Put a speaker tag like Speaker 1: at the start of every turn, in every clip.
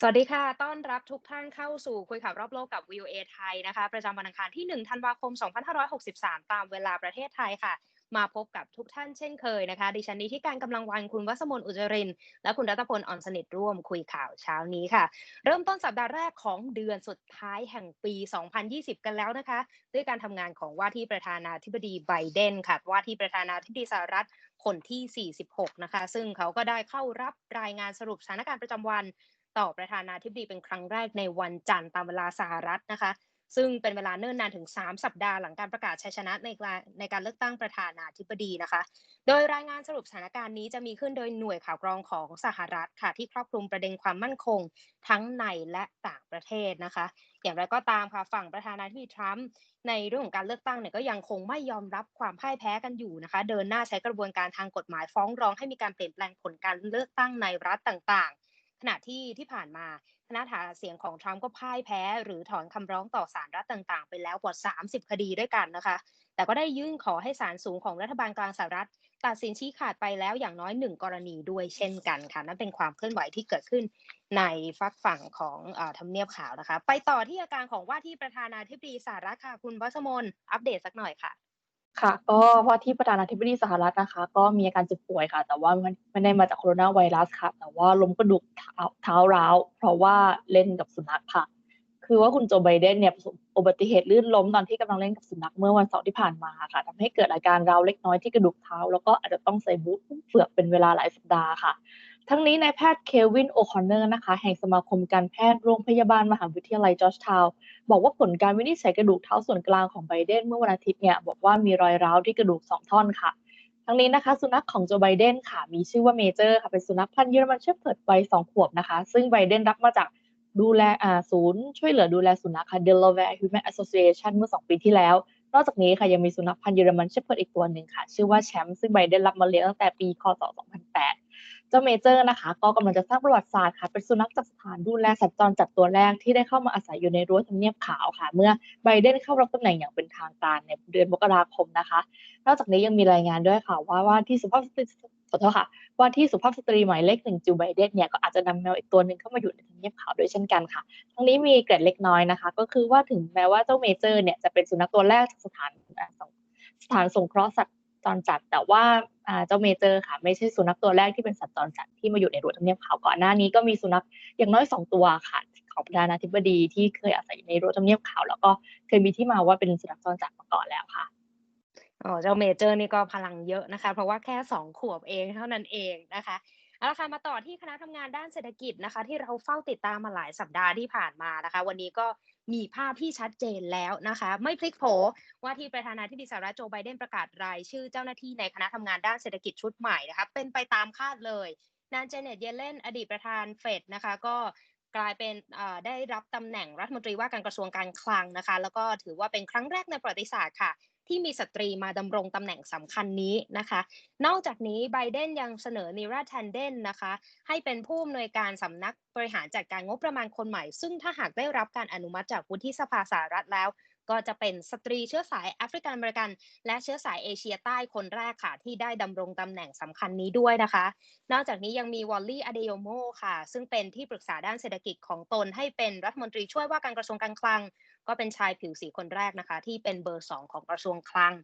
Speaker 1: สวัสดีค่ะ ต้อนรับทุกท่านเข้าสู่คุยข่าวรอบโลกกับ VOA ไทยนะคะ ประจำวันอังคารที่ 1 ธันวาคม 2563 ตามเวลาประเทศไทยค่ะ มาพบกับทุกท่านเช่นเคยนะคะ ดิฉันนี้ที่การกำลังวันคุณวัสมนอุจริน และคุณรัตพลอ่อนสนิทร่วมคุยข่าวเช้านี้ค่ะ เริ่มต้นสัปดาห์แรกของเดือนสุดท้ายแห่งปี 2020 กันแล้วนะคะ ด้วยการทำงานของว่าที่ประธานาธิบดีไบเดนค่ะ ว่าที่ประธานาธิบดีสหรัฐคนที่ 46 นะคะ ซึ่งเขาก็ได้เข้ารับรายงานสรุปสถานการณ์ประจำวัน ต่อประธานาธิบดีเป็นครั้งแรกในวันจันทร์ตามเวลาสหรัฐนะคะ ซึ่งเป็นเวลาเนิ่นนานถึง 3 สัปดาห์หลังการประกาศชัยชนะในการในการเลือกตั้งประธานาธิบดีนะคะ โดยรายงานสรุปสถานการณ์นี้จะมีขึ้นโดยหน่วยข่าวกรองของสหรัฐค่ะที่ครอบคลุมประเด็นความมั่นคง ทั้งในและต่างประเทศนะคะ อย่างไรก็ตามค่ะฝั่งประธานาธิบดีทรัมป์ในเรื่องของการเลือกตั้งเนี่ยก็ยังคงไม่ยอมรับความพ่ายแพ้กันอยู่นะคะ เดินหน้าใช้กระบวนการทางกฎหมายฟ้องร้องให้มีการเปลี่ยนแปลงผลการเลือกตั้งในรัฐต่างๆ ขณะที่ที่ผ่านมาคณะหาเสียงของทรัมป์ก็พ่ายแพ้ หรือถอนคำร้องต่อศาลรัฐต่างๆ ไปแล้วกว่า 30 คดีด้วยกันนะคะ แต่ก็ได้ยื่นขอให้ศาลสูงของรัฐบาลกลางสหรัฐ ตัดสินชี้ขาดไปแล้วอย่างน้อยหนึ่งกรณีด้วยเช่นกันค่ะนั่นเป็นความเคลื่อนไหวที่เกิดขึ้นในฝักฝั่งของอทำเนียบขาวนะคะ ไปต่อที่อาการของว่าที่ประธานาธิบดีสหรัฐค่ะคุณวัชมนอัปเดตสักหน่อยค่ะ
Speaker 2: ค่ะ ก็ว่าที่ประธานาธิบดีสหรัฐนะคะ ก็มีอาการเจ็บป่วยค่ะ แต่ว่ามันไม่ได้มาจากโคโรนาไวรัสค่ะ แต่ว่าล้มกระดูกเท้าเท้าร้าว เพราะว่าเล่นกับสุนัขค่ะ คือว่าคุณโจไบเดนเนี่ยประสบอุบัติเหตุลื่นล้มตอนที่กำลังเล่นกับสุนัขเมื่อวันเสาร์ที่ผ่านมาค่ะทำให้เกิดอาการร้าวเล็กน้อยที่กระดูกเท้า แล้วก็อาจจะต้องใส่บูทเฟือกเป็นเวลาหลายสัปดาห์ค่ะ ทั้งนี้นายแพทย์เควินโอคอนเนอร์นะคะ แห่งสมาคมการแพทย์โรงพยาบาลมหาวิทยาลัยจอร์จทาวน์บอกว่าผลการวินิจฉัยกระดูกเท้าส่วนกลางของไบเดนเมื่อวันอาทิตย์เนี่ยบอกว่ามีรอยร้าวที่กระดูกสองท่อนค่ะ ทั้งนี้นะคะ สุนัขของโจไบเดนค่ะ มีชื่อว่าเมเจอร์ค่ะเป็นสุนัขพันธุ์เยอรมันเชฟเพิร์ดวัยสองขวบนะคะ ซึ่งไบเดนรับมาจากดูแลอ่าศูนย์ช่วยเหลือดูแลสุนัขค่ะ Delaware Human Association เมื่อ 2 ปีที่แล้ว นอกจากนี้ค่ะยังมีสุนัขพันธุ์เยอรมันเชฟเพิร์ดอีกตัวหนึ่งค่ะ ชื่อว่าแชมป์ซึ่งไบเดนรับมาเลี้ยงตั้งแต่ปีคศ2008 เจ้าเมเจอร์นะคะ ก็กำลังจะสร้างประวัติศาสตร์ค่ะ เป็นสุนัขจากสถานดูแลสัตว์จรจัดตัวแรกที่ได้เข้ามาอาศัยอยู่ในรั้วทำเนียบขาวค่ะ เมื่อไบเดนเข้ารับตำแหน่งอย่างเป็นทางการในเดือนมกราคมนะคะ นอกจากนี้ยังมีรายงานด้วยค่ะว่าว่าที่สุภาพสตรีขอโทษค่ะว่าที่สุภาพสตรีหมายเลขหนึ่งจูไบเดนเนี่ยก็อาจจะนำแมวอีกตัวหนึ่งเข้ามาอยู่ในทำเนียบขาวด้วยเช่นกันค่ะ ทั้งนี้มีเกร็ดเล็กน้อยนะคะ ก็คือว่าถึงแม้ว่าเจ้าเมเจอร์เนี่ยจะเป็นสุนัขตัวแรกจากสถานสถานสงเคราะห์สัตว์ จรจัด แต่ว่าเจ้าเมเจอร์ค่ะ ไม่ใช่สุนัขตัวแรกที่เป็นสัตว์จรจัดที่มาอยู่ในรั้วทำเนียบขาวก่อนหน้านี้ก็มีสุนัขอย่างน้อยสองตัวค่ะ ของประธานาธิบดีที่เคยอาศัยในรั้วทำเนียบขาวแล้วก็เคยมีที่มาว่าเป็นสุนัขจรจัดมาก่อนแล้วค่ะ
Speaker 1: อ๋อเจ้าเมเจอร์นี่ก็พลังเยอะนะคะ เพราะว่าแค่สองขวบเองเท่านั้นเองนะคะ เอาละค่ะมาต่อที่คณะทำงานด้านเศรษฐกิจนะคะ ที่เราเฝ้าติดตามมาหลายสัปดาห์ที่ผ่านมานะคะ วันนี้ก็มีภาพที่ชัดเจนแล้วนะคะ ไม่พลิกโผว่าที่ประธานาธิบดีสหรัฐโจไบเดนประกาศรายชื่อเจ้าหน้าที่ในคณะทำงานด้านเศรษฐกิจชุดใหม่นะคะเป็นไปตามคาดเลยนานเจเน็ตเยเลนอดีตประธานเฟดนะคะ ก็กลายเป็นได้รับตำแหน่งรัฐมนตรีว่าการกระทรวงการคลังนะคะ แล้วก็ถือว่าเป็นครั้งแรกในประวัติศาสตร์ค่ะ ที่มีสตรีมาดำรงตำแหน่งสำคัญนี้นะคะ นอกจากนี้ไบเดนยังเสนอนิราแทนเดนนะคะ ให้เป็นผู้อำนวยการสำนักบริหารจัดการงบประมาณคนใหม่ ซึ่งถ้าหากได้รับการอนุมัติจากวุฒิสภาสหรัฐแล้ว ก็จะเป็นสตรีเชื้อสายแอฟริกันอเมริกัน และเชื้อสายเอเชียใต้คนแรกค่ะ ที่ได้ดำรงตำแหน่งสำคัญนี้ด้วยนะคะ นอกจากนี้ยังมีวอลลี่อเดโยโมค่ะ ซึ่งเป็นที่ปรึกษาด้านเศรษฐกิจของตนให้เป็นรัฐมนตรีช่วยว่าการกระทรวงการคลัง ก็เป็นชายผิวสีคนแรกนะคะ ที่เป็นเบอร์สองของกระทรวงคลัง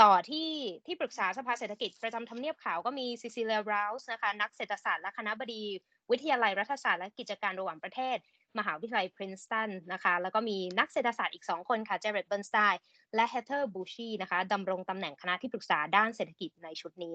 Speaker 1: ต่อที่ที่ปรึกษาสภาเศรษฐกิจประจำทำเนียบขาวก็มีซิซิเลียราส์นะคะนักเศรษฐศาสตร์และคณะบดีวิทยาลัยรัฐศาสตร์และกิจการระหว่างประเทศ มหาวิทยาลัยพรินสตันนะคะแล้วก็มีนักเศรษฐศาสตร์อีก 2 คนค่ะเจเรตเบิร์นสไตน์และเฮเทอร์บูชีนะคะดำรงตำแหน่งคณะที่ปรึกษาด้านเศรษฐกิจในชุดนี้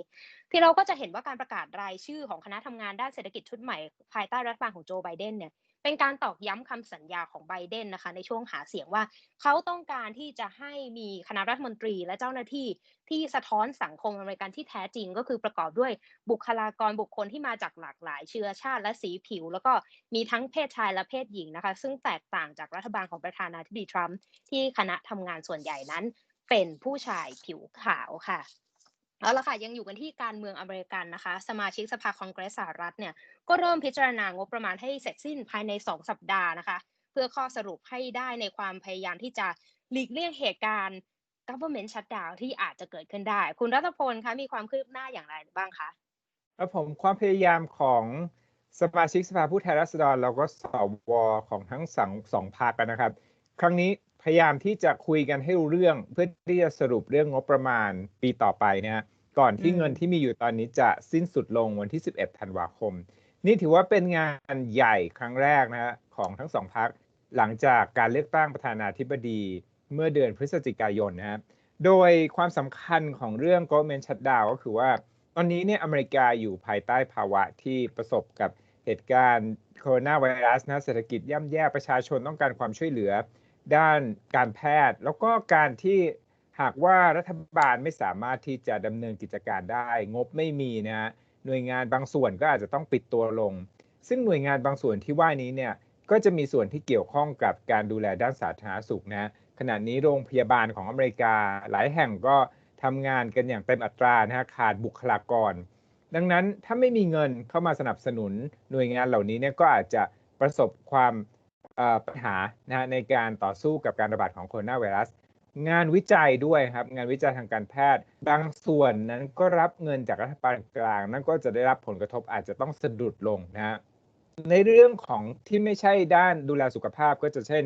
Speaker 1: ที่เราก็จะเห็นว่าการประกาศรายชื่อของคณะทำงานด้านเศรษฐกิจชุดใหม่ ภายใต้รัฐบาลของโจไบเดนเนี่ย เป็นการตอกย้ำคำสัญญาของไบเดนนะคะ ในช่วงหาเสียงว่า เขาต้องการที่จะให้มีคณะรัฐมนตรีและเจ้าหน้าที่ที่สะท้อนสังคมอเมริกันที่แท้จริง ก็คือประกอบด้วยบุคลากรบุคคลที่มาจากหลากหลาย เชื้อชาติและสีผิว แล้วก็มีทั้งเพศชายและเพศหญิงนะคะ ซึ่งแตกต่างจากรัฐบาลของประธานาธิบดีทรัมป์ที่คณะทำงานส่วนใหญ่นั้น เป็นผู้ชายผิวขาวค่ะ เอาละค่ะยังอยู่กันที่การเมืองอเมริกันนะคะ สมาชิกสภาคองเกรสสหรัฐเนี่ยก็เริ่มพิจารณางบประมาณให้เสร็จสิ้นภายใน 2 สัปดาห์นะคะ เพื่อข้อสรุปให้ได้ในความพยายามที่จะหลีกเลี่ยงเหตุการณ์ government shutdown ที่อาจจะเกิดขึ้นได้ คุณรัตพลคะมีความคืบหน้าอย่างไรบ้างคะ
Speaker 3: ครับผมความพยายามของสมาชิกสภาผู้แทนราษฎรแล้วก็สวของทั้งสองสองพรรคกันนะครับ ครั้งนี้พยายามที่จะคุยกันให้รู้เรื่องเพื่อที่จะสรุปเรื่องงบประมาณปีต่อไปนะฮะ ก่อนที่
Speaker 1: อืม
Speaker 3: เงินที่มีอยู่ตอนนี้จะสิ้นสุดลงวันที่ 11 ธันวาคม นี่ถือว่าเป็นงานใหญ่ครั้งแรกนะฮะของทั้งสองพรรคหลังจากการเลือกตั้งประธานาธิบดีเมื่อเดือนพฤศจิกายนนะครับโดยความสำคัญของเรื่อง government shutdown ก็คือว่า ตอนนี้เนี่ยอเมริกาอยู่ภายใต้ภาวะที่ประสบกับเหตุการณ์โคโรนาไวรัสนะเศรษฐกิจย่ำแย่ประชาชนต้องการความช่วยเหลือ ด้านการแพทย์ แล้วก็การที่ หากว่ารัฐบาลไม่สามารถที่จะดำเนินกิจการได้ งบไม่มีนะหน่วยงานบางส่วนก็อาจจะต้องปิดตัวลง ซึ่งหน่วยงานบางส่วนที่ว่านี้เนี่ยก็จะมีส่วนที่เกี่ยวข้องกับการดูแลด้านสาธารณสุขนะขณะนี้โรงพยาบาลของอเมริกา หลายแห่งก็ทำงานกันอย่างเต็มอัตรานะฮะขาดบุคลากร ดังนั้นถ้าไม่มีเงินเข้ามาสนับสนุนหน่วยงานเหล่านี้เนี่ยก็อาจจะประสบความปัญหานะในการต่อสู้กับการระบาดของโคโรนาไวรัส งานวิจัยด้วยครับ งานวิจัยทางการแพทย์ บางส่วนนั้นก็รับเงินจากรัฐบาลกลาง นั่นก็จะได้รับผลกระทบอาจจะต้องสะดุดลงนะฮะในเรื่องของที่ไม่ใช่ด้านดูแลสุขภาพก็จะเช่น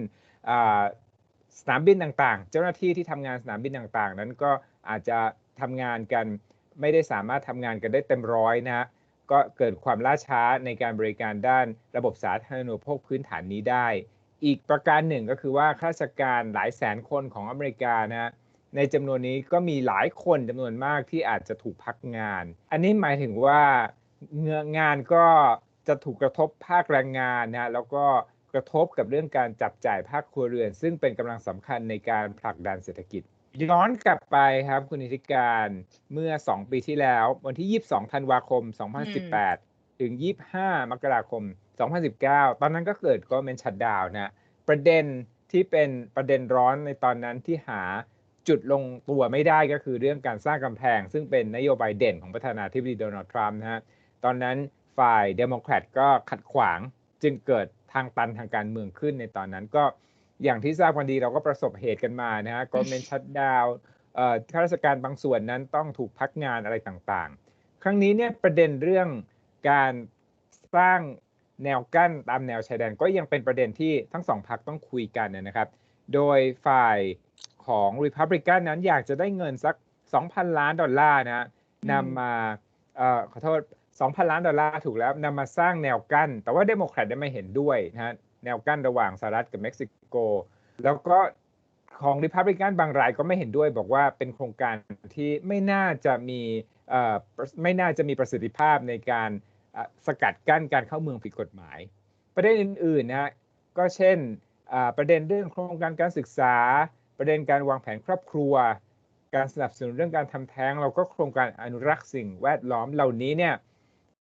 Speaker 3: สนามบินต่างๆ เจ้าหน้าที่ที่ทำงานสนามบินต่างๆ นั้นก็อาจจะทำงานกันไม่ได้สามารถทำงานกันได้เต็มร้อยนะฮะก็เกิดความล่าช้าในการบริการด้านระบบสาธารณูปโภคพื้นฐานนี้ได้ อีกประการหนึ่งก็คือว่าข้าราชการหลายแสนคนของอเมริกานะฮะในจำนวนนี้ก็มีหลายคนจำนวนมากที่อาจจะถูกพักงาน อันนี้หมายถึงว่าเงงานก็จะถูกกระทบภาคแรงงานนะฮะแล้วก็กระทบกับเรื่องการจับจ่ายภาคครัวเรือน ซึ่งเป็นกำลังสำคัญในการผลักดันเศรษฐกิจ ย้อนกลับไปครับคุณนิติการเมื่อ 2 ปีที่แล้ว วันที่ 22 ธันวาคม 2018 ถึง 25 มกราคม 2019 ตอนนั้นก็เกิดก็เป็นชัดดาวน์นะประเด็นที่เป็นประเด็นร้อนในตอนนั้นที่หาจุดลงตัวไม่ได้ก็คือเรื่องการสร้างกำแพง ซึ่งเป็นนโยบายเด่นของประธานาธิบดีโดนัลด์ทรัมป์นะฮะตอนนั้นฝ่ายเดโมแครตก็ขัดขวางจึงเกิดทางตันทางการเมืองขึ้นในตอนนั้นก็อย่างที่ทราบกันดีเราก็ประสบเหตุกันมานะฮะก็เป็นชัดดาวข้าราชการบางส่วนนั้นต้องถูกพักงานอะไรต่างๆ ครั้งนี้เนี่ยประเด็นเรื่องการสร้าง แนวกั้นตามแนวชายแดนก็ยังเป็นประเด็นที่ทั้งสองพรรคต้องคุยกันนะครับ โดยฝ่ายของ Republican นั้นอยากจะได้เงินสัก 2,000 ล้านดอลลาร์นะฮะ
Speaker 1: อืม
Speaker 3: นำมาเอ่อขอโทษ 2,000 ล้านดอลลาร์ถูกแล้วนำมาสร้างแนวกั้น แต่ว่าเดโมแครตได้ไม่เห็นด้วยนะฮะแนวกั้นระหว่างสหรัฐกับเม็กซิโก แล้วก็ของ Republican บางรายก็ไม่เห็นด้วย บอกว่าเป็นโครงการที่ไม่น่าจะมีเอ่อไม่น่าจะมีประสิทธิภาพในการอะ สกัดกั้นการเข้าเมืองผิดกฎหมาย ประเด็นอื่นๆนะก็เช่นประเด็นเรื่องโครงการการศึกษา ประเด็นการวางแผนครอบครัว การสนับสนุนเรื่องการทำแท้ง เราก็โครงการอนุรักษ์สิ่งแวดล้อมเหล่านี้เนี่ย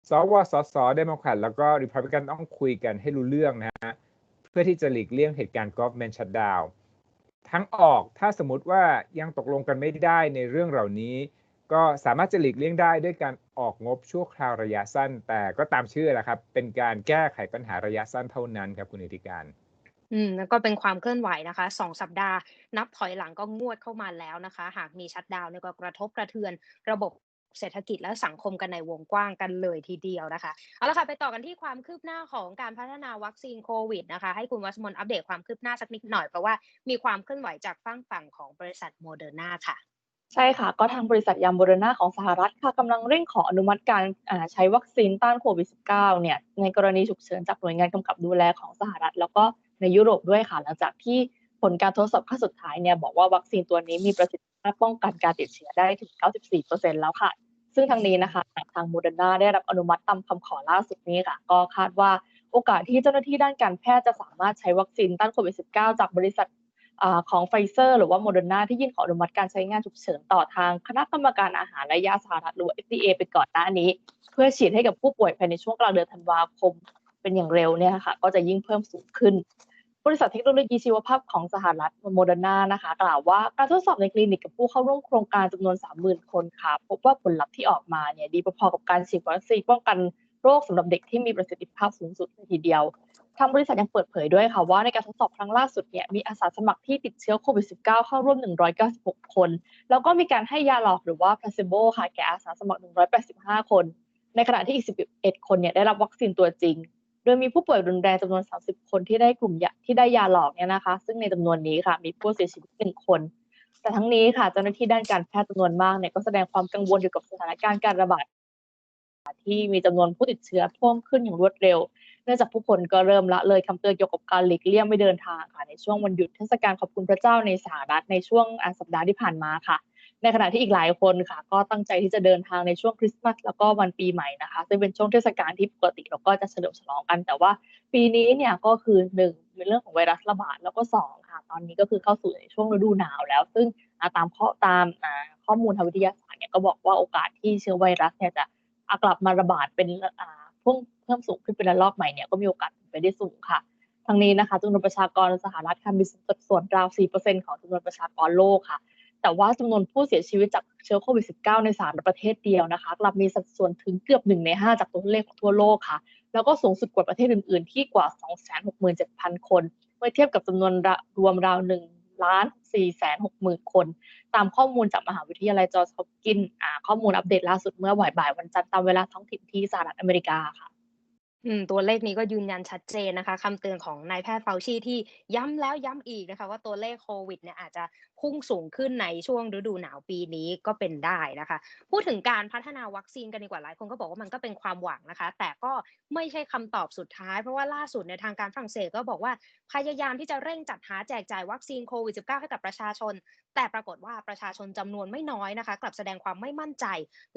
Speaker 3: สวสสเดโมแครตแล้วก็ริพับลิกันต้องคุยกันให้รู้เรื่องนะฮะเพื่อที่จะหลีกเลี่ยงเหตุการณ์ government shutdown ทั้งออกถ้าสมมติว่ายังตกลงกันไม่ได้ในเรื่องเหล่านี้ ก็สามารถจะหลีกเลี่ยงได้ด้วยการ ออกงบชั่วคราวระยะสั้น แต่ก็ตามชื่อแหละครับ เป็นการแก้ไขปัญหาระยะสั้นเท่านั้นครับคุณนิติการ
Speaker 1: อืมแล้วก็เป็นความเคลื่อนไหวนะคะสองสัปดาห์ นับถอยหลังก็งวดเข้ามาแล้วนะคะ หากมีชัดดาวน์เนี่ยก็กระทบกระเทือนระบบเศรษฐกิจและสังคมกันในวงกว้างกันเลยทีเดียวนะคะเอาละค่ะไปต่อกันที่ความคืบหน้าของการพัฒนาวัคซีนโควิดนะคะ ให้คุณวัชมนอัปเดตความคืบหน้าสักนิดหน่อยเพราะว่ามีความเคลื่อนไหวจากฝั่งฝั่งของบริษัทโมเดอร์นาค่ะ
Speaker 2: ใช่ค่ะ ก็ทางบริษัทยามโบรนาของสหรัฐค่ะกำลังเร่งขออนุมัติการใช้วัคซีนต้านโควิด -19 เนี่ยในกรณีฉุกเฉินจากหน่วยงานกำกับดูแลของสหรัฐ แล้วก็ในยุโรปด้วยค่ะ หลังจากที่ผลการทดสอบขั้นสุดท้ายเนี่ยบอกว่าวัคซีนตัวนี้มีประสิทธิภาพป้องกันการติดเชื้อได้ถึง 94%แล้วค่ะ ซึ่งทางนี้นะคะทางโมเดอร์นาได้รับอนุมัติตามคำขอล่าสุดนี้ค่ะ ก็คาดว่าโอกาสที่เจ้าหน้าที่ด้านการแพทย์จะสามารถใช้วัคซีนต้านโควิด -19 จากบริษัท ของไฟเซอร์หรือว่าโมเดอร์นาที่ยื่นขออนุมัติการใช้งานฉุกเฉินต่อทางคณะกรรมการอาหารและยาสหรัฐหรือว่า FDA ไปก่อนหน้านี้ เพื่อฉีดให้กับผู้ป่วยภายในช่วงกลางเดือนธันวาคมเป็นอย่างเร็วเนี่ยค่ะก็จะยิ่งเพิ่มสูงขึ้น บริษัทเทคโนโลยีชีวภาพของสหรัฐโมเดอร์นานะคะ กล่าวว่าการทดสอบในคลินิกกับผู้เข้าร่วมโครงการจำนวน 30,000 คนค่ะ พบว่าผลลัพธ์ที่ออกมาเนี่ยดีพอๆกับการฉีดวัคซีนป้องกันโรคสำหรับเด็กที่มีประสิทธิภาพสูงสุดเลยทีเดียว ทางบริษัทยังเปิดเผยด้วยค่ะว่าในการทดสอบครั้งล่าสุดเนี่ยมีอาสาสมัครที่ติดเชื้อโควิด -19 เข้าร่วม 196 คน แล้วก็มีการให้ยาหลอกหรือว่า placebo ค่ะแก่อาสาสมัคร 185 คน ในขณะที่อีก 11 คนเนี่ยได้รับวัคซีนตัวจริง โดยมีผู้ป่วยรุนแรงจำนวน 30 คนที่ได้กลุ่มยาที่ได้ยาหลอกเนี่ยนะคะ ซึ่งในจำนวนนี้ค่ะมีผู้เสียชีวิตหนึ่งคน แต่ทั้งนี้ค่ะเจ้าหน้าที่ด้านการแพทย์จำนวนมากเนี่ยก็แสดงความกังวลเกี่ยวกับสถานการณ์การระบาดที่มีจำนวนผู้ติดเชื้อเพิ่มขึ้นอย่างรวดเร็ว เนื่องจากผู้คนก็เริ่มละเลยคำเตือนเกี่ยวกับการหลีกเลี่ยงไม่เดินทางค่ะในช่วงวันหยุดเทศกาลขอบคุณพระเจ้าในสหรัฐในช่วงสัปดาห์ที่ผ่านมาค่ะ ในขณะที่อีกหลายคนค่ะ ก็ตั้งใจที่จะเดินทางในช่วงคริสต์มาสแล้วก็วันปีใหม่นะคะ ซึ่งเป็นช่วงเทศกาลที่ปกติเราก็จะเฉลิมฉลองกัน แต่ว่าปีนี้เนี่ยก็คือหนึ่งเป็นเรื่องของไวรัสระบาดแล้วก็สองค่ะ ตอนนี้ก็คือเข้าสู่ในช่วงฤดูหนาวแล้ว ซึ่งตามข้อตามข้อมูลทางวิทยาศาสตร์เนี่ยก็บอกว่าโอกาสที่เชื้อไวรัสเนี่ยจะกลับมาระบาดเป็นเพิ่ม เพิ่มสูงขึ้นเป็นระลอกใหม่เนี่ยก็มีโอกาสไปได้สูงค่ะทั้งนี้นะคะจำนวนประชากรสหรัฐค่ะมีสัดส่วนราว 4%ของจำนวนประชากรโลกค่ะ แต่ว่าจำนวนผู้เสียชีวิตจากเชื้อโควิด -19 ในสามประเทศเดียวนะคะกลับมีสัดส่วนถึงเกือบ 1 ใน 5 จากตัวเลขของทั่วโลกค่ะ แล้วก็สูงสุดกว่าประเทศอื่น ๆ ที่กว่า 267,000 คน เมื่อเทียบกับจำนวนรวมราว1ล้าน460,000คน ตามข้อมูลจากมหาวิทยาลัยจอร์จฮอปกินข้อมูลอัปเดตล่าสุดเมื่อบ่ายวันจันทร์ตามเวลาท้องถิ่นที่สหรัฐอเมริกาค่ะ
Speaker 1: อืม ตัวเลขนี้ก็ยืนยันชัดเจนนะคะคำเตือนของนายแพทย์เฟาชีที่ย้ำแล้วย้ำอีกนะคะ ว่าตัวเลขโควิดเนี่ยอาจจะ พุ่งสูงขึ้นในช่วงฤดูหนาวปีนี้ก็เป็นได้นะคะ พูดถึงการพัฒนาวัคซีนกันดีกว่าหลายคนก็บอกว่ามันก็เป็นความหวังนะคะ แต่ก็ไม่ใช่คำตอบสุดท้ายเพราะว่าล่าสุดในทางการฝรั่งเศสก็บอกว่าพยายามที่จะเร่งจัดหาแจกจ่ายวัคซีนโควิด -19 ให้กับประชาชน แต่ปรากฏว่าประชาชนจำนวนไม่น้อยนะคะ กลับแสดงความไม่มั่นใจ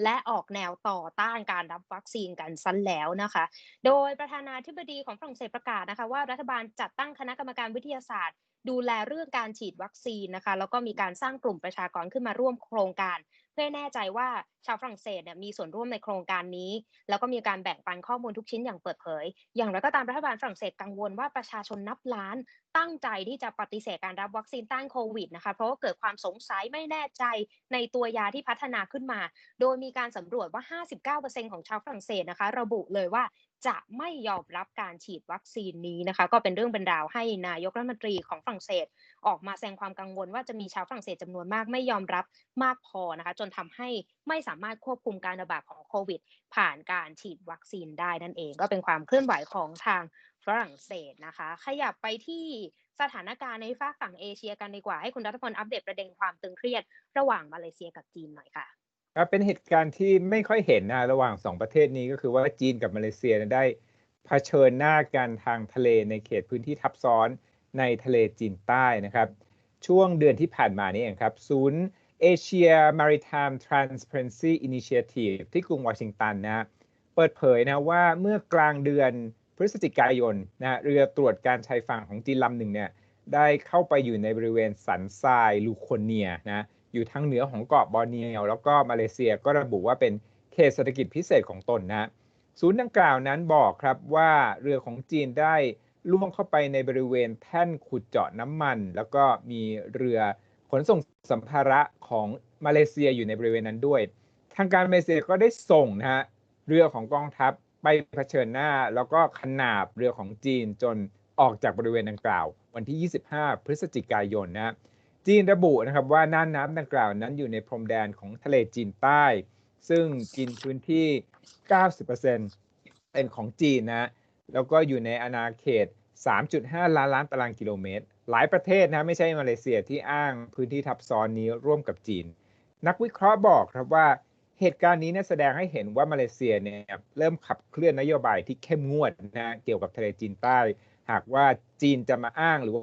Speaker 1: และออกแนวต่อต้านการรับวัคซีนกันซ้นแล้วนะคะ โดยประธานาธิบดีของฝรั่งเศสประกาศนะคะว่ารัฐบาลจัดตั้งคณะกรรมการวิทยาศาสตร์ ดูแลเรื่องการฉีดวัคซีนนะคะ แล้วก็มีการสร้างกลุ่มประชากรขึ้นมาร่วมโครงการ เพื่อแน่ใจว่าชาวฝรั่งเศสเนี่ยมีส่วนร่วมในโครงการนี้ แล้วก็มีการแบ่งปันข้อมูลทุกชิ้นอย่างเปิดเผย อย่างไรก็ตามรัฐบาลฝรั่งเศสกังวลว่าประชาชนนับล้านตั้งใจที่จะปฏิเสธการรับวัคซีนต้านโควิดนะคะเพราะว่าเกิดความสงสัยไม่แน่ใจในตัวยาที่พัฒนาขึ้นมา โดยมีการสำรวจว่า 59%ของชาวฝรั่งเศสนะคะ ระบุเลยว่า จะไม่ยอมรับการฉีดวัคซีนนี้นะคะ ก็เป็นเรื่องเป็นราวให้นายกรัฐมนตรีของฝรั่งเศส ออกมาแสดงความกังวลว่าจะมีชาวฝรั่งเศสจำนวนมากไม่ยอมรับมากพอนะคะ จนทำให้ไม่สามารถควบคุมการระบาดของโควิด ผ่านการฉีดวัคซีนได้นั่นเอง ก็เป็นความเคลื่อนไหวของทางฝรั่งเศสนะคะ ขยับไปที่สถานการณ์ในฝั่งฝั่งเอเชียกันดีกว่าให้คุณรัฐพลอัปเดตประเด็นความตึงเครียด ระหว่างมาเลเซียกับจีนหน่อยค่ะ
Speaker 3: ครับเป็นเหตุการณ์ที่ไม่ค่อยเห็นนะระหว่างสองประเทศนี้ก็คือว่าจีนกับมาเลเซียได้เผชิญหน้ากันทางทะเลในเขตพื้นที่ทับซ้อนในทะเลจีนใต้นะครับ ช่วงเดือนที่ผ่านมานี้เองครับ ศูนย์ Asia Maritime Transparency Initiative ที่กรุงวอชิงตันนะเปิดเผยนะว่าเมื่อกลางเดือนพฤศจิกายนนะเรือตรวจการชายฝั่งของจีนลำหนึ่งเนี่ยได้เข้าไปอยู่ในบริเวณสันทรายลูโคเนียนะ อยู่ทางเหนือของเกาะบอร์เนียวแล้วก็มาเลเซียก็ระบุว่าเป็นเขตเศรษฐกิจพิเศษของตนนะศูนย์ดังกล่าวนั้นบอกครับว่าเรือของจีนได้ล่วงเข้าไปในบริเวณแท่นขุดเจาะน้ำมัน แล้วก็มีเรือขนส่งสัมภาระของมาเลเซียอยู่ในบริเวณนั้นด้วย ทางการมาเลเซียก็ได้ส่งนะฮะเรือของกองทัพไปเผชิญหน้า แล้วก็ขนาบเรือของจีนจนออกจากบริเวณดังกล่าว วันที่ 25 พฤศจิกายนนะ จีนระบุนะครับว่าน่านน้ำดังกล่าวนั้นอยู่ในพรมแดนของทะเลจีนใต้ ซึ่งกินพื้นที่ 90%เป็นของจีนนะแล้วก็อยู่ในอาณาเขต 3.5 ล้านล้านตารางกิโลเมตร หลายประเทศนะไม่ใช่มาเลเซียที่อ้างพื้นที่ทับซ้อนนี้ร่วมกับจีน นักวิเคราะห์บอกครับว่า เหตุการณ์นี้เนี่ยแสดงให้เห็นว่ามาเลเซียเนี่ยเริ่มขับเคลื่อนนโยบายที่เข้มงวดนะเกี่ยวกับทะเลจีนใต้ หากว่าจีนจะมาอ้างหรือว่า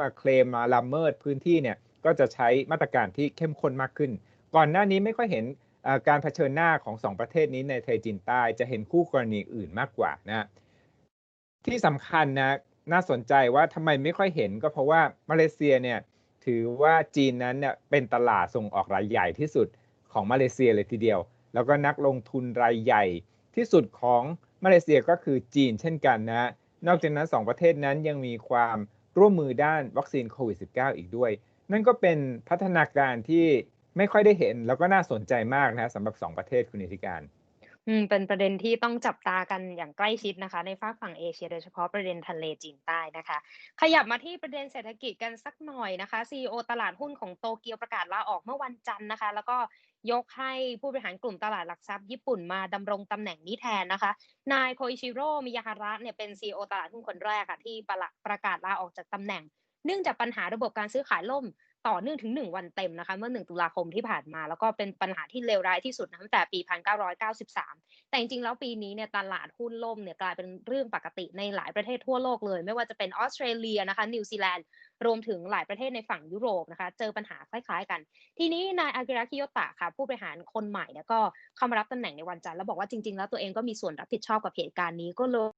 Speaker 3: มาเคลมมาละเมิดพื้นที่เนี่ยก็จะใช้มาตรการที่เข้มข้นมากขึ้น ก่อนหน้านี้ไม่ค่อยเห็นการเผชิญหน้าของสองประเทศนี้ในทะเลจีนใต้จะเห็นคู่กรณีอื่นมากกว่านะที่สำคัญนะน่าสนใจว่าทำไมไม่ค่อยเห็นก็เพราะว่ามาเลเซียเนี่ยถือว่าจีนนั้นเนี่ยเป็นตลาดส่งออกรายใหญ่ที่สุด ของมาเลเซียเลยทีเดียว แล้วก็นักลงทุนรายใหญ่ที่สุดของมาเลเซียก็คือจีนเช่นกันนะนอกจากนั้น 2 ประเทศนั้นยังมีความร่วมมือด้านวัคซีนโควิด -19 อีกด้วย นั่นก็เป็นพัฒนาการที่ไม่ค่อยได้เห็น แล้วก็น่าสนใจมากนะสำหรับ 2 ประเทศคุณนิติการ
Speaker 1: อืมเป็นประเด็นที่ต้องจับตากันอย่างใกล้ชิดนะคะ ในฝากฝั่งเอเชียโดยเฉพาะประเด็นทะเลจีนใต้นะคะ ขยับมาที่ประเด็นเศรษฐกิจกันสักหน่อยนะคะ CEO ตลาดหุ้นของโตเกียวประกาศลาออกเมื่อวันจันทร์นะคะ แล้วก็ ยกให้ผู้บริหารกลุ่มตลาดหลักทรัพย์ญี่ปุ่นมาดำรงตำแหน่งนี้แทนนะคะ นายโคอิชิโร่มิยาฮาระเนี่ยเป็น CEO ตลาดหุ้นคนแรกค่ะที่ประประกาศลาออกจากตำแหน่ง เนื่องจากปัญหาระบบการซื้อขายล่มต่อเนื่องถึง 1 วันเต็มนะคะเมื่อ 1 ตุลาคมที่ผ่านมา แล้วก็เป็นปัญหาที่เลวร้ายที่สุดนะตั้งแต่ปี 1993 แต่จริงๆ แล้วปีนี้เนี่ยตลาดหุ้นล่มเนี่ยกลายเป็นเรื่องปกติในหลายประเทศทั่วโลกเลย ไม่ว่าจะเป็นออสเตรเลียนะคะนิวซีแลนด์ รวมถึงหลายประเทศในฝั่งยุโรปนะคะ เจอปัญหาคล้ายๆกัน ทีนี้นายอากิระคิโยตะค่ะ ผู้บริหารคนใหม่เนี่ยก็เข้ามารับตำแหน่งในวันจันทร์แล้วบอกว่าจริงๆ แล้วตัวเองก็มีส่วนรับผิดชอบกับเหตุการณ์นี้ก็เลย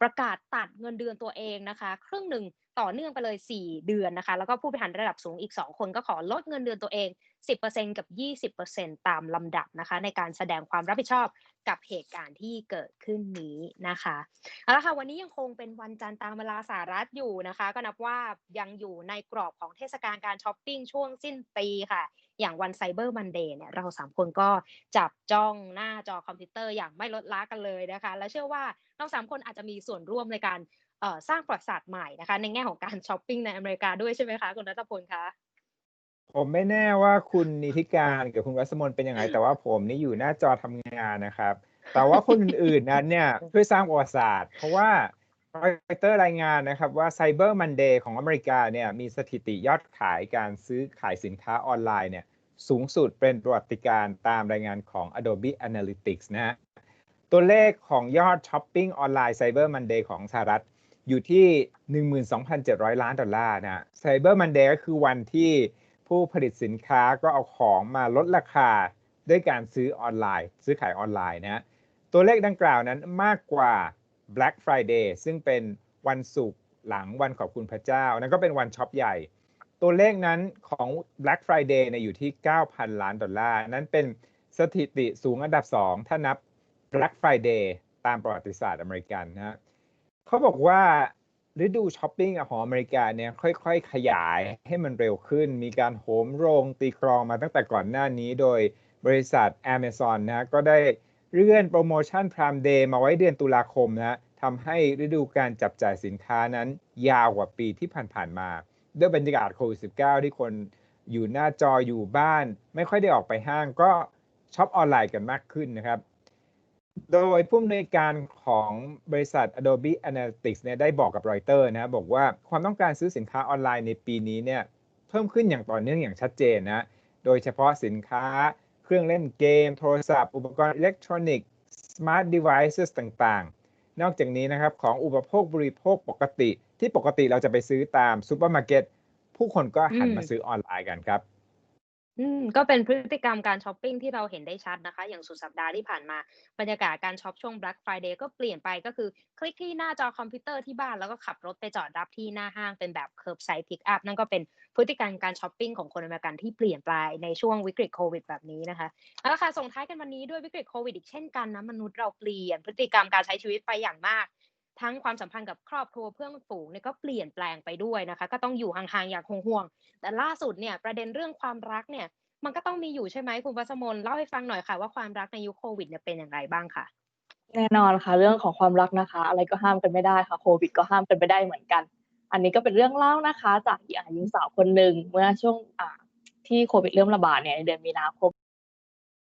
Speaker 1: ประกาศตัดเงินเดือนตัวเองนะคะ ครึ่งหนึ่งต่อเนื่องไปเลย 4 เดือนนะคะ แล้วก็ผู้บริหารระดับสูงอีก 2 คนก็ขอลดเงินเดือนตัวเอง 10%กับ 20%ตามลำดับนะคะ ในการแสดงความรับผิดชอบกับเหตุการณ์ที่เกิดขึ้นนี้นะคะเอาละค่ะวันนี้ยังคงเป็นวันจันทร์ตามเวลาสหรัฐอยู่นะคะ ก็นับว่ายังอยู่ในกรอบของเทศกาลการช้อปปิ้งช่วงสิ้นปีค่ะ อย่างวันไซเบอร์มันเดย์เนี่ยเราสามคนก็จับจ้องหน้าจอคอมพิวเตอร์อย่างไม่ลดละกันเลยนะคะ และเชื่อว่าเราสามคนอาจจะมีส่วนร่วมในการสร้างประวัติศาสตร์ใหม่นะคะ ในแง่ของการช้อปปิ้งในอเมริกาด้วยใช่ไหมคะคุณรัตพลคะ
Speaker 3: ผมไม่แน่ว่าคุณนิติการกับคุณวัสมนเป็นยังไง แต่ว่าผมนี่อยู่หน้าจอทำงานนะครับ แต่ว่าคนอื่นๆนั้นเนี่ยช่วยสร้างประวัติศาสตร์ เพราะว่า รอยเตอร์รายงานนะครับว่า Cyber Monday ของอเมริกาเนี่ยมีสถิติยอดขายการซื้อขายสินค้าออนไลน์เนี่ยสูงสุดเป็นประวัติการตามรายงานของ Adobe Analytics นะฮะตัวเลขของยอดช้อปปิ้งออนไลน์ Cyber Monday ของสหรัฐอยู่ที่ 12,700 ล้านดอลลาร์นะฮะ Cyber Monday ก็คือวันที่ผู้ผลิตสินค้าก็เอาของมาลดราคาด้วยการซื้อออนไลน์ ซื้อขายออนไลน์นะฮะตัวเลขดังกล่าวนั้นมากกว่า Black Friday ซึ่งเป็นวันศุกร์หลังวันขอบคุณพระเจ้า นั่นก็เป็นวันช็อปใหญ่ ตัวเลขนั้นของ Black Friday เนี่ยอยู่ที่ 9,000 ล้านดอลลาร์ นั้นเป็นสถิติสูงอันดับ 2 ถ้านับ Black Friday ตามประวัติศาสตร์อเมริกันนะฮะเขาบอกว่าฤดูช้อปปิ้งของอเมริกาเนี่ยค่อยๆ ขยายให้มันเร็วขึ้น มีการโหมโรงตีกรองมาตั้งแต่ก่อนหน้านี้โดยบริษัท Amazon นะก็ได้เลื่อนโปรโมชั่น Prime Day มาไว้เดือนตุลาคมนะ ทำให้ฤดูการจับจ่ายสินค้านั้นยาวกว่าปีที่ผ่านๆมา ด้วยบรรยากาศโควิด -19 ที่คนอยู่หน้าจออยู่บ้าน ไม่ค่อยได้ออกไปห้างก็ช็อปออนไลน์กันมากขึ้นนะครับ โดยผู้อำนวยการของบริษัท Adobe Analytics เนี่ยได้บอกกับรอยเตอร์นะบอกว่าความต้องการซื้อสินค้าออนไลน์ในปีนี้เนี่ยเพิ่มขึ้นอย่างต่อเนื่องอย่างชัดเจนนะโดยเฉพาะสินค้าเครื่องเล่นเกม โทรศัพท์ อุปกรณ์อิเล็กทรอนิกส์ smart devices ต่างๆ นอกจากนี้นะครับของอุปโภคบริโภคปกติ ที่ปกติเราจะไปซื้อตามซูเปอร์มาร์เก็ตผู้คนก็หันมาซื้อออนไลน์กันครับ
Speaker 1: อืม ก็เป็นพฤติกรรมการช้อปปิ้งที่เราเห็นได้ชัดนะคะ อย่างสุดสัปดาห์ที่ผ่านมา บรรยากาศการช็อปช่วง Black Friday ก็เปลี่ยนไปก็คือ คลิกที่หน้าจอคอมพิวเตอร์ที่บ้านแล้วก็ขับรถไปจอดรับที่หน้าห้างเป็นแบบ curbside pick up นั่นก็เป็นพฤติกรรมการช้อปปิ้งของคนอเมริกันที่เปลี่ยนไปในช่วงวิกฤตโควิดแบบนี้นะคะเอาละค่ะส่งท้ายกันวันนี้ด้วยวิกฤตโควิดอีกเช่นกันนะมนุษย์เราเปลี่ยนพฤติกรรมการใช้ชีวิตไปอย่างมาก ทั้งความสัมพันธ์กับครอบครัวเพื่อนฝูงเนี่ยก็เปลี่ยนแปลงไปด้วยนะคะ ก็ต้องอยู่ห่างๆอย่างห่วงๆแต่ล่าสุดเนี่ยประเด็นเรื่องความรักเนี่ยมันก็ต้องมีอยู่ใช่ไหมคุณวัสมนเล่าให้ฟังหน่อยค่ะว่าความรักในยุคโควิดเนี่ยเป็นอย่างไรบ้างค่ะ
Speaker 2: แน่นอนค่ะ เรื่องของความรักนะคะ อะไรก็ห้ามกันไม่ได้ค่ะโควิดก็ห้ามกันไม่ได้เหมือนกัน อันนี้ก็เป็นเรื่องเล่านะคะ จากหญิงสาวคนหนึ่งเมื่อช่วงอ่าที่โควิดเริ่มระบาดเนี่ยในเดือนมีนาคม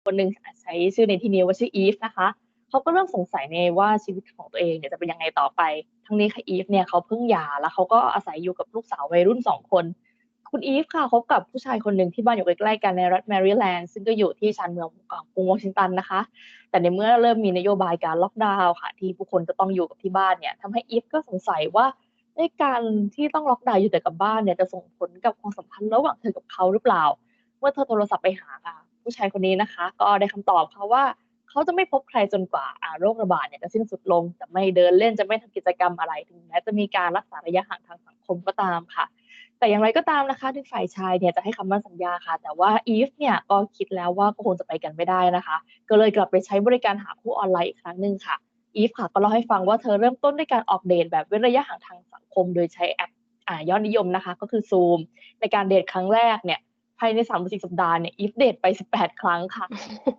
Speaker 2: คนหนึ่งใช้ชื่อในที่นี้ว่าชื่ออีฟนะคะ เขาก็เริ่มสงสัยในว่าชีวิตของตัวเองเนี่ยจะเป็นยังไงต่อไป ทั้งนี้ค่ะอีฟเนี่ยเขาเพิ่งหย่าแล้วเขาก็อาศัยอยู่กับลูกสาววัยรุ่นสองคน คุณอีฟค่ะคบกับผู้ชายคนหนึ่งที่บ้านอยู่ใกล้ๆกันในรัฐแมริแลนด์ซึ่งก็อยู่ที่ชานเมืองของกรุงวอชิงตันนะคะ แต่ในเมื่อเริ่มมีนโยบายการล็อกดาวน์ค่ะ ที่ผู้คนจะต้องอยู่กับที่บ้านเนี่ยทำให้อีฟก็สงสัยว่าในการที่ต้องล็อกดาวน์อยู่แต่กับบ้านเนี่ยจะส่งผลกับความสัมพันธ์ระหว่างเธอกับเขาหรือเปล่า เมื่อเธอโทรศัพท์ไปหาค่ะผู้ชายคนนี้นะคะ ก็ได้คำตอบค่ะว่า เขาจะไม่พบใครจนกว่าโรคระบาดเนี่ยจะสิ้นสุดลง จะไม่เดินเล่นจะไม่ทำกิจกรรมอะไรถึงแม้จะมีการรักษาระยะห่างทางสังคมก็ตามค่ะ แต่อย่างไรก็ตามนะคะที่ฝ่ายชายเนี่ยจะให้คำมั่นสัญญาค่ะ แต่ว่าอีฟเนี่ยก็คิดแล้วว่าก็คงจะไปกันไม่ได้นะคะ ก็เลยกลับไปใช้บริการหาคู่ออนไลน์อีกครั้งหนึ่งค่ะอีฟค่ะก็เล่าให้ฟังว่าเธอเริ่มต้นด้วยการออกเดทแบบเว้นระยะห่างทางสังคม โดยใช้แอปอยอดนิยมนะคะ ก็คือ Zoom ในการเดทครั้งแรกเนี่ยายใน3ามสี่สัปดาห์เนี่ยอีฟเดทไป18ครั้งค่ะ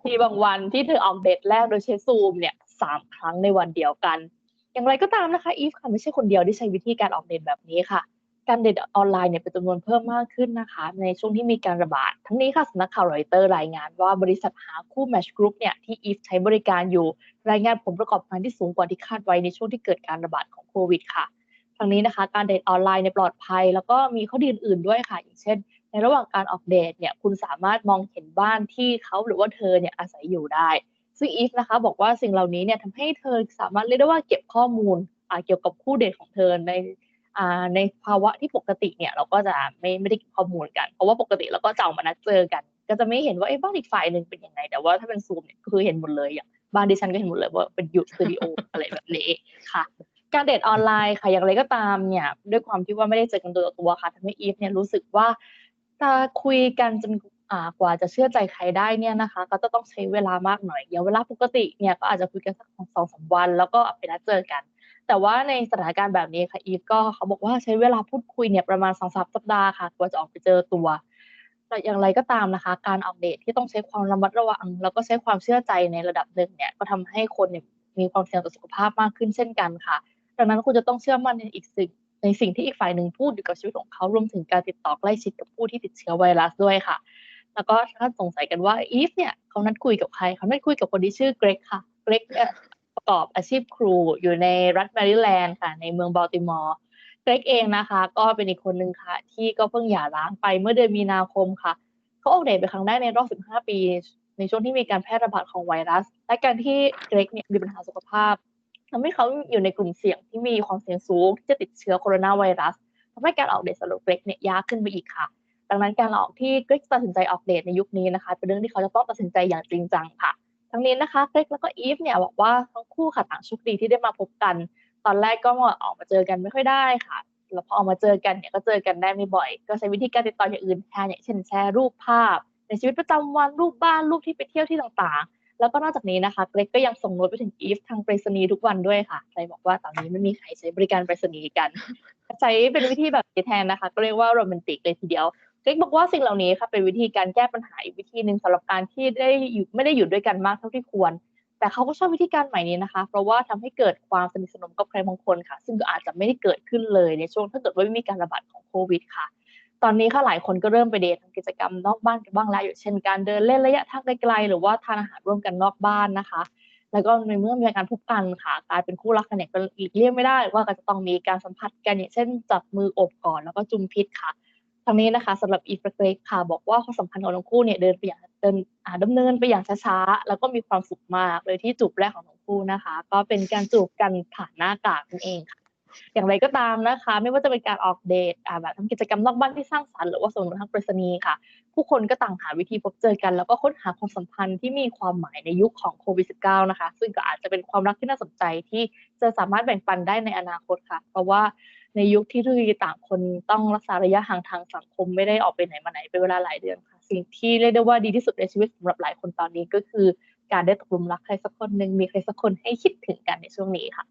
Speaker 2: มีบางวันที่เธอออกเดทแรกโดยใช้ Zoom เนี่ยสามครั้งในวันเดียวกัน อย่างไรก็ตามนะคะอีฟค่ะไม่ใช่คนเดียวที่ใช้วิธีการออกเดทแบบนี้ค่ะ การเดทออนไลน์เนี่ยเป็นจำนวนเพิ่มมากขึ้นนะคะ ในช่วงที่มีการระบาด ทั้งนี้ค่ะสำนักข่าวรอยเตอร์รายงานว่าบริษัทหาคู่ Match Group เนี่ยที่อีฟใช้บริการอยู่รายงานผลประกอบการที่สูงกว่าที่คาดไว้ในช่วงที่เกิดการระบาดของโควิดค่ะทั้งนี้นะคะการเดทออนไลน์ในปลอดภัย แล้วก็มีข้อดีอื่นๆด้วยค่ะ อย่างเช่นใน ระหว่างการออกเดทเนี่ยคุณสามารถมองเห็นบ้านที่เขาหรือว่าเธอเนี่ยอาศัยอยู่ได้ ซึ่งอีฟนะคะบอกว่าสิ่งเหล่านี้เนี่ยทำให้เธอสามารถเรียกได้ว่าเก็บข้อมูลเกี่ยวกับคู่เดทของเธอในในภาวะที่ปกติเนี่ยเราก็จะไม่ไม่ได้เก็บข้อมูลกัน เพราะว่าปกติเราก็จะมานัดเจอกัน ก็จะไม่เห็นว่าไอ้บ้านอีกฝ่ายหนึ่งเป็นยังไง แต่ว่าถ้าเป็นซูมเนี่ยก็คือเห็นหมดเลยอย่างบ้านดิฉันก็เห็นหมดเลยว่าเป็นยู่สตูดิโออะไรแบบนี้ค่ะ การเดทออนไลน์ค่ะอย่างไรก็ตามเนี่ยด้วยความที่ว่าไม่ได้เจอกันตัวต่อตัวค่ะทำให้อีฟเนี่ยรู้สึกว่า จะคุยกันจนกว่าจะเชื่อใจใครได้เนี่ยนะคะ ก็จะต้องใช้เวลามากหน่อยอย่างเวลาปกติเนี่ยก็อาจจะคุยกันสักสองสามวัน แล้วก็ไปนัดเจอกัน แต่ว่าในสถานการณ์แบบนี้ค่ะอีฟก็เขาบอกว่าใช้เวลาพูดคุยเนี่ยประมาณสองสามสัปดาห์ค่ะกว่าจะออกไปเจอตัวแต่อย่างไรก็ตามนะคะ การออกเดทที่ต้องใช้ความระมัดระวัง แล้วก็ใช้ความเชื่อใจในระดับหนึ่งเนี่ยก็ทำให้คนเนี่ยมีความเสี่ยงต่อสุขภาพมากขึ้นเช่นกันค่ะดังนั้นคุณจะต้องเชื่อมั่นในอีกสิ่ง ในสิ่งที่อีกฝ่ายหนึ่งพูดอยู่กับชีวิตของเขารวมถึงการติดต่อใกล้ชิดกับผู้ที่ติดเชื้อไวรัสด้วยค่ะ แล้วก็ถ้าสงสัยกันว่าอีฟเนี่ยเขานัดคุยกับใครเขานัดคุยกับคนที่ชื่อเกรกค่ะเกรกประกอบอาชีพครูอยู่ในรัฐแมริแลนด์ค่ะ ในเมืองบัลติมอร์เกรกเองนะคะ ก็เป็นอีกคนหนึ่งค่ะ ที่ก็เพิ่งหย่าร้างไปเมื่อเดือนมีนาคมค่ะเขาออกเดทเป็นครั้งแรกในรอบ 15 ปี ในช่วงที่มีการแพร่ระบาดของไวรัส และการที่เกรกเนี่ยมีปัญหาสุขภาพ ทำให้เขาอยู่ในกลุ่มเสี่ยงที่มีความเสี่ยงสูงที่จะติดเชื้อโคโรนาไวรัสทำให้การออกเดทสำหรับเกรกเนี่ยยากขึ้นไปอีกค่ะ ดังนั้นการออกที่เกรกตัดสินใจออกเดทในยุคนี้นะคะ เป็นเรื่องที่เขาจะต้องตัดสินใจอย่างจริงจังค่ะ ทั้งนี้นะคะเกรกแล้วก็อีฟเนี่ยบอกว่าทั้งคู่ค่ะต่างโชคดีที่ได้มาพบกัน ตอนแรกก็ออกมาเจอกันไม่ค่อยได้ค่ะแล้วพอออกมาเจอกันเนี่ยก็เจอกันได้ไม่บ่อย ก็ใช้วิธีการติดต่ออย่างอื่นแทนอย่างเช่นแชร์รูปภาพ ในชีวิตประจำวันรูปบ้านรูปที่ไปเที่ยวที่ต่างๆ แล้วก็นอกจากนี้นะคะเกรกก็ยังส่งโน้ตไปถึงอีฟทางไปรษณีย์ทุกวันด้วยค่ะ ใครบอกว่าตอนนี้ไม่มีใครใช้บริการไปรษณีย์กัน ใช้เป็นวิธีแบบแทนนะคะ ก็เรียกว่าโรแมนติกเลยทีเดียวเล็กบอกว่าสิ่งเหล่านี้ค่ะเป็นวิธีการแก้ปัญหาอีกวิธีหนึ่งสำหรับการที่ได้อยู่ไม่ได้อยู่ด้วยกันมากเท่าที่ควร แต่เขาก็ชอบวิธีการใหม่นี้นะคะ เพราะว่าทำให้เกิดความสนิทสนมกับใครบางคนค่ะ ซึ่งก็อาจจะไม่ได้เกิดขึ้นเลยในช่วงถ้าเกิดว่าไม่มีการระบาดของโควิดค่ะ ตอนนี้ค่ะหลายคนก็เริ่มไปเดททำกิจกรรมนอกบ้านกันบ้างแล้วอยู่เช่นการเดินเล่นระยะทางไกลๆหรือว่าทานอาหารร่วมกันนอกบ้านนะคะ แล้วก็ในเมื่อมีการพบกันค่ะกลายเป็นคู่รักกันเนี่ยก็อีกเลี่ยงไม่ได้ ว่าก็จะต้องมีการสัมผัสกันอย่างเช่น จับมืออบก่อนแล้วก็จุมพิษค่ะทางนี้นะคะสำหรับอีฟเกรกค่ะบอกว่าความสัมพันธ์ของทั้งคู่เนี่ยเดินไปอย่างเดินดำเนินไปอย่างช้าๆแล้วก็มีความสุขมากเลยที่จูบแรกของทั้งคู่นะคะ ก็เป็นการจูบกันผ่านหน้ากากนั่นเองค่ะ อย่างไรก็ตามนะคะ ไม่ว่าจะเป็นการออกเดทแบบทำกิจกรรมนอกบ้านที่สร้างสรรค์หรือว่าส่งทางปรษณีย์ค่ะ ผู้คนก็ต่างหาวิธีพบเจอกัน แล้วก็ค้นหาความสัมพันธ์ที่มีความหมายในยุคของโควิด -19 นะคะ ซึ่งก็อาจจะเป็นความรักที่น่าสนใจที่จะสามารถแบ่งปันได้ในอนาคตค่ะ เพราะว่าในยุคที่ทุกต่างคนต้องรักษาระยะห่างทางสังคมไม่ได้ออกไปไหนมาไหนเป็นเวลาหลายเดือนค่ะ สิ่งที่เรียกได้ว่าดีที่สุดในชีวิตสำหรับหลายคนตอนนี้ก็คือ การได้ตกลุมรักใครสักคนหนึ่งมีใครสักคนให้คิดถึงกันในช่วงนี้ค่ะ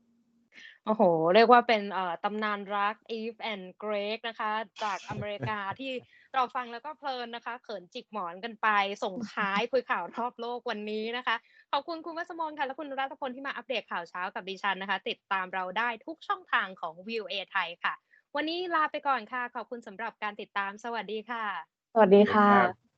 Speaker 1: โอ้โห เรียกว่าเป็นเอ่อตำนานรัก Eve and Greg นะคะ จากอเมริกาที่เราฟังแล้วก็เพลินนะคะ เขินจิกหมอนกันไป ส่งท้ายคุยข่าวรอบโลกวันนี้นะคะ ขอบคุณคุณวัสมนค่ะ และคุณรัตพลที่มาอัปเดตข่าวเช้ากับดิฉันนะคะ ติดตามเราได้ทุกช่องทางของ View A ไทยค่ะ วันนี้ลาไปก่อนค่ะ ขอบคุณสำหรับการติดตาม สวัสดีค่ะ
Speaker 2: สวัสดีค่ะ